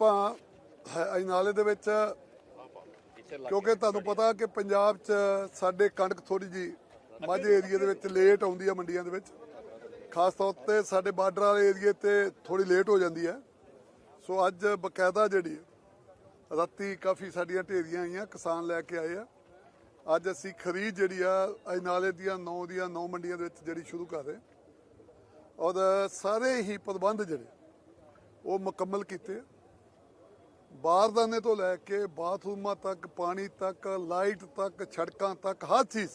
ਆਪਾਂ ਹੈ- ਅਜਨਾਲੇ ਦੇ ਵਿੱਚ ਕਿਉਂਕਿ ਤੁਹਾਨੂੰ ਪਤਾ ਕਿ ਪੰਜਾਬ 'ਚ ਸਾਡੇ ਕਣਕ ਥੋੜੀ ਜੀ ਮਾਝੇ ਏਰੀਆ ਦੇ ਵਿੱਚ ਲੇਟ ਆਉਂਦੀ ਆ ਮੰਡੀਆਂ ਦੇ ਵਿੱਚ। ਖਾਸ ਤੌਰ ਤੇ ਸਾਡੇ ਬਾਰਡਰ ਵਾਲੇ ਏਰੀਏ ਤੇ ਥੋੜੀ ਲੇਟ ਹੋ ਜਾਂਦੀ ਹੈ ਸੋ ਅੱਜ ਬਕਾਇਦਾ ਜਿਹੜੀ ਰਾਤੀ ਕਾਫੀ ਸਾਡੀਆਂ ਢੇਰੀਆਂ ਆਈਆਂ, ਕਿਸਾਨ ਲੈ ਕੇ ਆਏ ਆ। ਅੱਜ ਅਸੀਂ ਖਰੀਦ ਜਿਹੜੀ ਆ ਅਜਨਾਲੇ ਦੀਆਂ 9 ਦੀਆਂ 9 ਮੰਡੀਆਂ ਦੇ ਵਿੱਚ ਜਿਹੜੀ ਸ਼ੁਰੂ ਕਰ ਰਹੇ। ਔਰ ਸਾਰੇ ਹੀ ਪ੍ਰਬੰਧ ਜਿਹੜੇ, ਉਹ ਮੁਕੰਮਲ ਕੀਤੇ ਬਾਰਦਾਨੇ ਤੋਂ ਲੈ ਕੇ ਬਾਥਰੂਮਾਂ ਤੱਕ, ਪਾਣੀ ਤੱਕ, ਲਾਈਟ ਤੱਕ, ਸੜਕਾਂ ਤੱਕ, ਹਰ ਚੀਜ਼।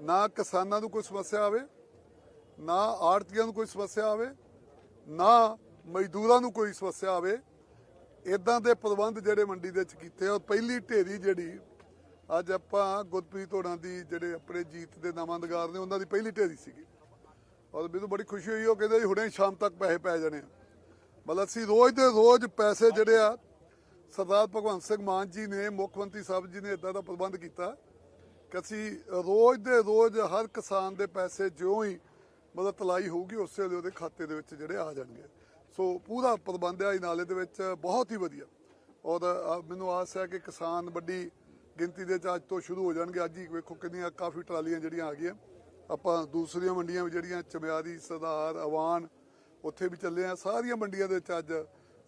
ਨਾ ਕਿਸਾਨਾਂ ਨੂੰ ਕੋਈ ਸਮੱਸਿਆ ਆਵੇ, ਨਾ ਆੜਤੀਆਂ ਨੂੰ ਕੋਈ ਸਮੱਸਿਆ ਆਵੇ, ਨਾ ਮਜ਼ਦੂਰਾਂ ਨੂੰ ਕੋਈ ਸਮੱਸਿਆ ਆਵੇ। ਇਦਾਂ ਦੇ ਪ੍ਰਬੰਧ ਜਿਹੜੇ ਮੰਡੀ ਦੇ ਵਿੱਚ ਕੀਤੇ ਆ ਔਰ ਪਹਿਲੀ ਢੇਰੀ ਜਿਹੜੀ ਅੱਜ ਆਪਾਂ ਗੁਰਪ੍ਰੀਤ ਹੋਣਾ ਦੀ ਜਿਹੜੇ ਆਪਣੇ ਜੀਤ ਦੇ ਨਾਮੰਦਗਾਰ ਨੇ, ਉਹਨਾਂ ਦੀ ਪਹਿਲੀ ਢੇਰੀ ਸੀਗੀ। ਔਰ ਮੈਨੂੰ ਬੜੀ ਖੁਸ਼ੀ ਹੋਈ, ਉਹ ਕਹਿੰਦੇ ਜੀ ਹੁਣੇ ਸ਼ਾਮ ਤੱਕ ਪੈਸੇ ਪੈ ਜਾਣੇ ਆ। ਮਤਲਬ ਅਸੀਂ ਰੋਜ਼ ਦੇ ਰੋਜ਼ ਪੈਸੇ ਜਿਹੜੇ ਆ, ਸਰਦਾਰ ਭਗਵੰਤ ਸਿੰਘ ਮਾਨ ਜੀ ਨੇ, ਮੁੱਖ ਮੰਤਰੀ ਸਾਹਿਬ ਜੀ ਨੇ ਇਦਾਂ ਦਾ ਪ੍ਰਬੰਧ ਕੀਤਾ ਕਿ ਅਸੀਂ ਰੋਜ਼ ਦੇ ਰੋਜ਼ ਹਰ ਕਿਸਾਨ ਦੇ ਪੈਸੇ ਜਿਉਂ ਹੀ ਮਤਲਬ ਤਲਾਈ ਹੋਊਗੀ, ਉਸੇ ਵੇਲੇ ਉਹਦੇ ਖਾਤੇ ਦੇ ਵਿੱਚ ਜਿਹੜੇ ਆ ਜਾਣਗੇ। ਸੋ ਪੂਰਾ ਪ੍ਰਬੰਧ ਹੈ ਨਾਲੇ ਦੇ ਵਿੱਚ ਬਹੁਤ ਹੀ ਵਧੀਆ। ਔਰ ਮੈਨੂੰ ਆਸ ਹੈ ਕਿ ਕਿਸਾਨ ਵੱਡੀ ਗਿਣਤੀ ਦੇ ਵਿੱਚ ਅੱਜ ਤੋਂ ਸ਼ੁਰੂ ਹੋ ਜਾਣਗੇ। ਅੱਜ ਹੀ ਵੇਖੋ ਕਿੰਨੀਆਂ ਕਾਫੀ ਟਰਾਲੀਆਂ ਜਿਹੜੀਆਂ ਆ ਗਈਆਂ। ਆਪਾਂ ਦੂਸਰੀਆਂ ਮੰਡੀਆਂ ਵੀ ਜਿਹੜੀਆਂ, ਚਮਿਆਰੀ, ਸਰਦਾਰ, ਅਵਾਨ ਉੱਥੇ ਵੀ ਚੱਲੇ ਆ। ਸਾਰੀਆਂ ਮੰਡੀਆਂ ਦੇ ਵਿੱਚ ਅੱਜ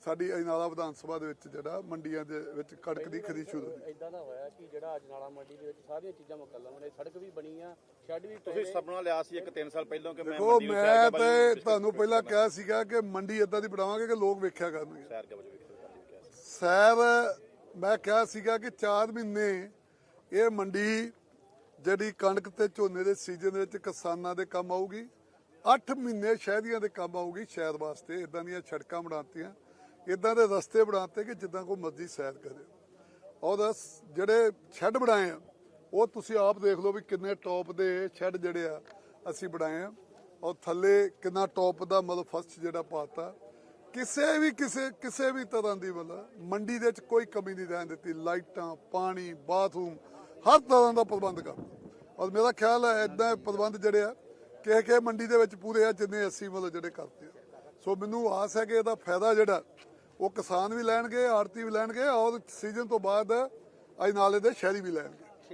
ਸਾਡੀ ਅਜਨਾਲਾ ਵਿਧਾਨ ਸਭਾ ਦੇ ਵਿੱਚ ਜਿਹੜਾ ਮੰਡੀਆਂ ਦੇ ਵਿੱਚ ਕਣਕ ਦੀ ਖਰੀਦ ਸ਼ੁਰੂ ਹੋਈ। ਇਦਾਂ ਦਾ ਹੋਇਆ ਕਿ ਜਿਹੜਾ ਅੱਜ ਨਾਲਾ ਮੰਡੀ ਦੇ ਵਿੱਚ ਸਾਰੀਆਂ ਚੀਜ਼ਾਂ ਮੁਕੱਲਮ ਨੇ ਸੜਕ ਵੀ ਬਣੀ ਆ ਸ਼ੈੱਡ ਵੀ ਤੁਸੀਂ ਸੁਪਨਾ ਲਿਆ ਸੀ ਇੱਕ 3 ਸਾਲ ਪਹਿਲਾਂ ਕਿ ਮੈਂ ਦੇਖੋ ਮੰਡੀ ਨੂੰ ਮੈਂ ਤੇ ਤੁਹਾਨੂੰ ਪਹਿਲਾਂ ਕਿਹਾ ਸੀਗਾ ਕਿ ਮੰਡੀ ਇਦਾਂ ਦੀ ਬਣਾਵਾਂਗੇ ਕਿ ਲੋਕ ਵੇਖਿਆ ਕਰਨਗੇ। ਸੈਰ ਕੇ ਵਜੇ ਵੇਖੋ ਕਰਦੀ ਕਿਹਾ ਸੀ। ਸੈਰ ਮੈਂ ਕਿਹਾ ਸੀਗਾ ਕਿ 4 ਮਹੀਨੇ ਇਹ ਮੰਡੀ ਜਿਹੜੀ ਕਣਕ ਤੇ ਝੋਨੇ ਦੇ ਸੀਜ਼ਨ ਦੇ ਵਿੱਚ ਕਿਸਾਨਾਂ ਦੇ ਕੰਮ ਆਊਗੀ। 8 ਮਹੀਨੇ ਸ਼ਹਿਰੀਆਂ ਦੇ ਕੰਮ ਆਊਗੀ ਸ਼ਹਿਰ ਵਾਸਤੇ ਇਦਾਂ ਦੀਆਂ ਸੜਕਾਂ ਬਣਾਤੀਆਂ ਇਦਾਂ ਦੇ ਰਸਤੇ ਬਣਾਤੇ ਕਿ ਜਿੱਦਾਂ ਕੋਈ ਮਰਜ਼ੀ ਸੈਰ ਕਰੇ। ਔਰ ਜਿਹੜੇ ਸ਼ੈੱਡ ਬਣਾਏ ਆ, ਉਹ ਤੁਸੀਂ ਆਪ ਦੇਖ ਲਓ ਵੀ ਕਿੰਨੇ ਟੌਪ ਦੇ ਸ਼ੈੱਡ ਜਿਹੜੇ ਆ, ਅਸੀਂ ਬਣਾਏ ਆ। ਔਰ ਥੱਲੇ ਕਿੰਨਾ ਟੌਪ ਦਾ ਮਤਲਬ ਫਸਟ ਜਿਹੜਾ ਪਾਤਾ। ਕਿਸੇ ਵੀ ਕਿਸੇ ਕਿਸੇ ਵੀ ਤਰ੍ਹਾਂ ਦੀ ਮਤਲਬ, ਮੰਡੀ ਦੇ ਵਿੱਚ ਕੋਈ ਕਮੀ ਨਹੀਂ ਰਹਿਣ ਦਿੱਤੀ। ਲਾਈਟਾਂ, ਪਾਣੀ, ਬਾਥਰੂਮ, ਹਰ ਤਰ੍ਹਾਂ ਦਾ ਪ੍ਰਬੰਧ ਕਰ ਔਰ ਮੇਰਾ ਖਿਆਲ ਹੈ ਇਦਾਂ ਪ੍ਰਬੰਧ ਜਿਹੜੇ ਆ ਕਿਸੇ ਕਿਸੇ ਮੰਡੀ ਦੇ ਵਿੱਚ ਪੂਰੇ ਆ ਜਿੰਨੇ ਅਸੀਂ ਮਤਲਬ ਜਿਹੜੇ ਕਰਦੇ ਆ। ਸੋ ਮੈਨੂੰ ਆਸ ਹੈ ਕਿ ਇਹਦਾ ਫਾਇਦਾ ਜਿਹੜਾ, ਉਹ ਕਿਸਾਨ ਵੀ ਲੈਣਗੇ ਆੜਤੀ ਵੀ ਲੈਣਗੇ ਔਰ ਸੀਜ਼ਨ ਤੋਂ ਬਾਅਦ ਅੱਜ ਨਾਲੇ ਦੇ ਸ਼ਹਿਰੀ ਵੀ ਲੈਣਗੇ।